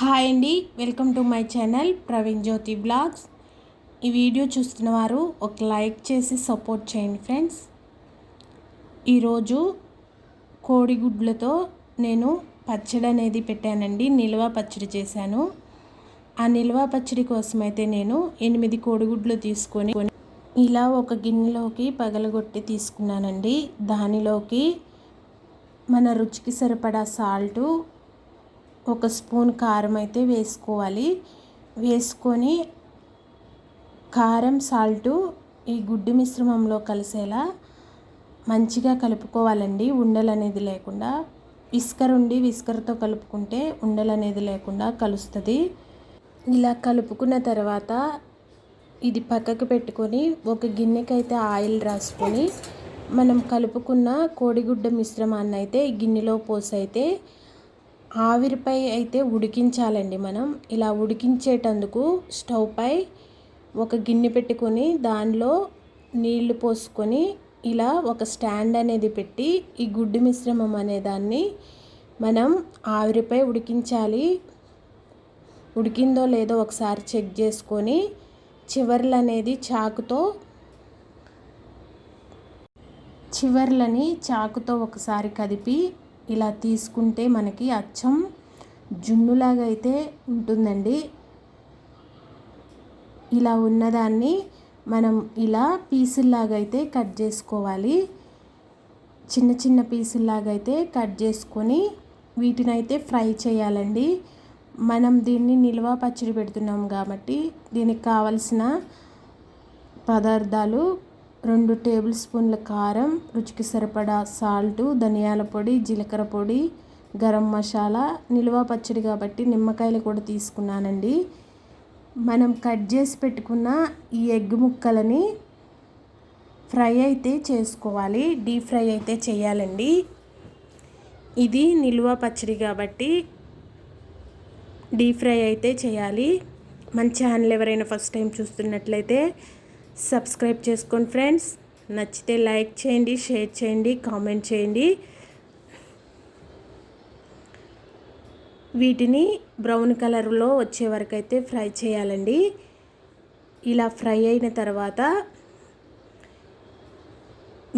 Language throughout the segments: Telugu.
హాయ్ అండి welcome to my channel Praveen Jyothi blogs. ఈ వీడియో చూస్తున్న వారు ఒక లైక్ చేసి సపోర్ట్ చేయండి ఫ్రెండ్స్. ఈరోజు కోడిగుడ్లతో నేను పచ్చడి అనేది పెట్టానండి నిల్వ పచ్చడి చేశాను. ఆ నిల్వ పచ్చడి కోసం అయితే నేను ఎనిమిది కోడిగుడ్లు తీసుకొని ఇలా ఒక గిన్నెలోకి పగలగొట్టి తీసుకున్నానండి. దానిలోకి మన రుచికి సరిపడా సాల్టు ఒక స్పూన్ కారం అయితే వేసుకోవాలి. వేసుకొని కారం సాల్టు ఈ గుడ్డు మిశ్రమంలో కలిసేలా మంచిగా కలుపుకోవాలండి. ఉండలు అనేది లేకుండా. విస్కర్ ఉండి విస్కర్తో కలుపుకుంటే ఉండలు అనేది లేకుండా కలుస్తుంది. ఇలా కలుపుకున్న తర్వాత ఇది పక్కకు పెట్టుకొని ఒక గిన్నెకైతే ఆయిల్ రాసుకొని మనం కలుపుకున్న కోడిగుడ్డ మిశ్రమాన్ని అయితే గిన్నెలో పోసి అయితే ఆవిరిపై అయితే ఉడికించాలండి మనం. ఇలా ఉడికించేటందుకు స్టవ్ పై ఒక గిన్నె పెట్టుకొని దానిలో నీళ్ళు పోసుకొని ఇలా ఒక స్టాండ్ అనేది పెట్టి ఈ గుడ్డు మిశ్రమం అనే దాన్ని మనం ఆవిరిపై ఉడికించాలి. ఉడికిందో లేదో ఒకసారి చెక్ చేసుకొని చివర్లు అనేది చాకుతో చివర్లని చాకుతో ఒకసారి కదిపి ఇలా తీసుకుంటే మనకి అచ్చం జున్నులాగా అయితే ఉంటుందండి. ఇలా ఉన్నదాన్ని మనం ఇలా పీసుల్లాగా అయితే కట్ చేసుకోవాలి. చిన్న చిన్న పీసుల్లాగా అయితే కట్ చేసుకొని వీటిని అయితే ఫ్రై చేయాలండి. మనం దీన్ని నిల్వ పచ్చడి పెడుతున్నాం కాబట్టి దీనికి కావలసిన పదార్థాలు రెండు టేబుల్ స్పూన్ల కారం రుచికి సరిపడా సాల్టు ధనియాల పొడి జీలకర్ర పొడి గరం మసాలా నిల్వ పచ్చడి కాబట్టి నిమ్మకాయలు కూడా తీసుకున్నానండి. మనం కట్ చేసి పెట్టుకున్న ఈ ఎగ్ ముక్కలని ఫ్రై అయితే చేసుకోవాలి డీప్ ఫ్రై అయితే చేయాలండి. ఇది నిల్వ పచ్చడి కాబట్టి డీప్ ఫ్రై అయితే చేయాలి. మన ఛానల్ ఎవరైనా ఫస్ట్ టైం చూస్తున్నట్లయితే సబ్స్క్రైబ్ చేసుకోండి ఫ్రెండ్స్. నచ్చితే లైక్ చేయండి షేర్ చేయండి కామెంట్ చేయండి. వీటిని బ్రౌన్ కలర్లో వచ్చే వరకు అయితే ఫ్రై చేయాలండి. ఇలా ఫ్రై అయిన తర్వాత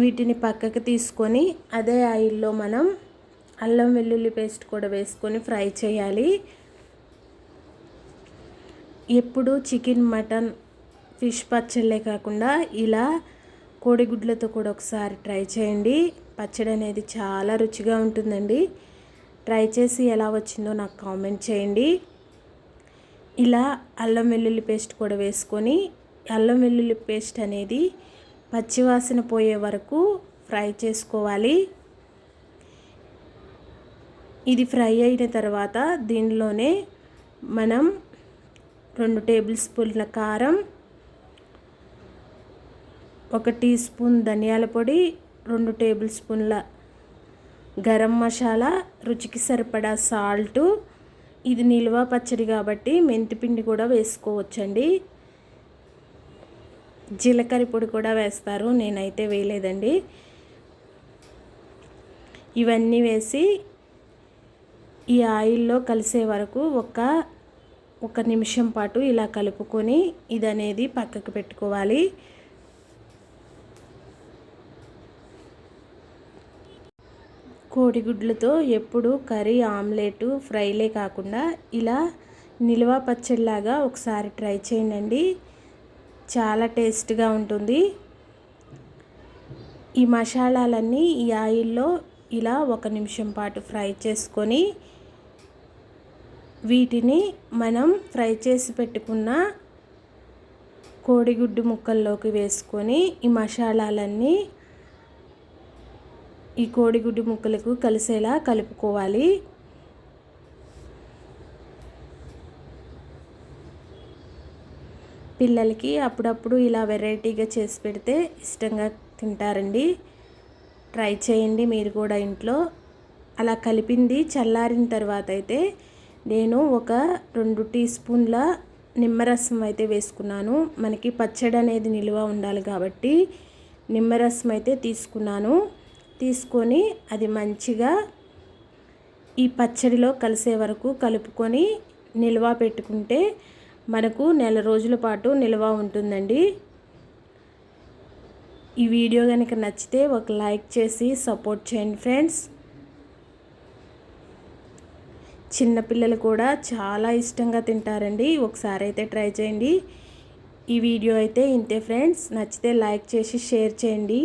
వీటిని పక్కకు తీసుకొని అదే ఆయిల్లో మనం అల్లం వెల్లుల్లి పేస్ట్ కూడా వేసుకొని ఫ్రై చేయాలి. ఎప్పుడు చికెన్ మటన్ ఫిష్ పచ్చళ్ళే కాకుండా ఇలా కోడిగుడ్లతో కూడా ఒకసారి ట్రై చేయండి. పచ్చడి అనేది చాలా రుచిగా ఉంటుందండి. ట్రై చేసి ఎలా వచ్చిందో నాకు కామెంట్ చేయండి. ఇలా అల్లం వెల్లుల్లి పేస్ట్ కూడా వేసుకొని అల్లం వెల్లుల్లి పేస్ట్ అనేది పచ్చివాసన పోయే వరకు ఫ్రై చేసుకోవాలి. ఇది ఫ్రై అయిన తర్వాత దీనిలోనే మనం రెండు టేబుల్ స్పూన్ల కారం ఒక టీ స్పూన్ ధనియాల పొడి రెండు టేబుల్ స్పూన్ల గరం మసాలా రుచికి సరిపడా సాల్టు. ఇది నిల్వ పచ్చడి కాబట్టి మెంతిపిండి కూడా వేసుకోవచ్చండి. జీలకర్ర పొడి కూడా వేస్తారు నేనైతే వేయలేదండి. ఇవన్నీ వేసి ఈ ఆయిల్లో కలిసే వరకు ఒక ఒక నిమిషం పాటు ఇలా కలుపుకొని ఇది అనేది పక్కకు పెట్టుకోవాలి. కోడిగుడ్లతో ఎప్పుడు కర్రీ ఆమ్లెట్ ఫ్రైలే కాకుండా ఇలా నిల్వ పచ్చడిలాగా ఒకసారి ట్రై చేయండి చాలా టేస్ట్గా ఉంటుంది. ఈ మసాలాలన్నీ ఈ ఆయిల్లో ఇలా ఒక నిమిషం పాటు ఫ్రై చేసుకొని వీటిని మనం ఫ్రై చేసి పెట్టుకున్న కోడిగుడ్డు ముక్కల్లోకి వేసుకొని ఈ మసాలాలన్నీ ఈ కోడిగుడ్డు ముక్కలకు కలిసేలా కలుపుకోవాలి. పిల్లలకి అప్పుడప్పుడు ఇలా వెరైటీగా చేసి పెడితే ఇష్టంగా తింటారండి. ట్రై చేయండి మీరు కూడా ఇంట్లో. అలా కలిపింది చల్లారిన తర్వాత అయితే నేను ఒక రెండు టీ స్పూన్ల నిమ్మరసం అయితే వేసుకున్నాను. మనకి పచ్చడి అనేది నిలువ ఉండాలి కాబట్టి నిమ్మరసం అయితే తీసుకున్నాను. తీసుకొని అది మంచిగా ఈ పచ్చడిలో కలిసే వరకు కలుపుకొని నిల్వ పెట్టుకుంటే మనకు నెల రోజుల పాటు నిల్వ ఉంటుందండి. ఈ వీడియో కనుక నచ్చితే ఒక లైక్ చేసి సపోర్ట్ చేయండి ఫ్రెండ్స్. చిన్నపిల్లలు కూడా చాలా ఇష్టంగా తింటారండి. ఒకసారి అయితే ట్రై చేయండి. ఈ వీడియో అయితే ఇంతే ఫ్రెండ్స్. నచ్చితే లైక్ చేసి షేర్ చేయండి.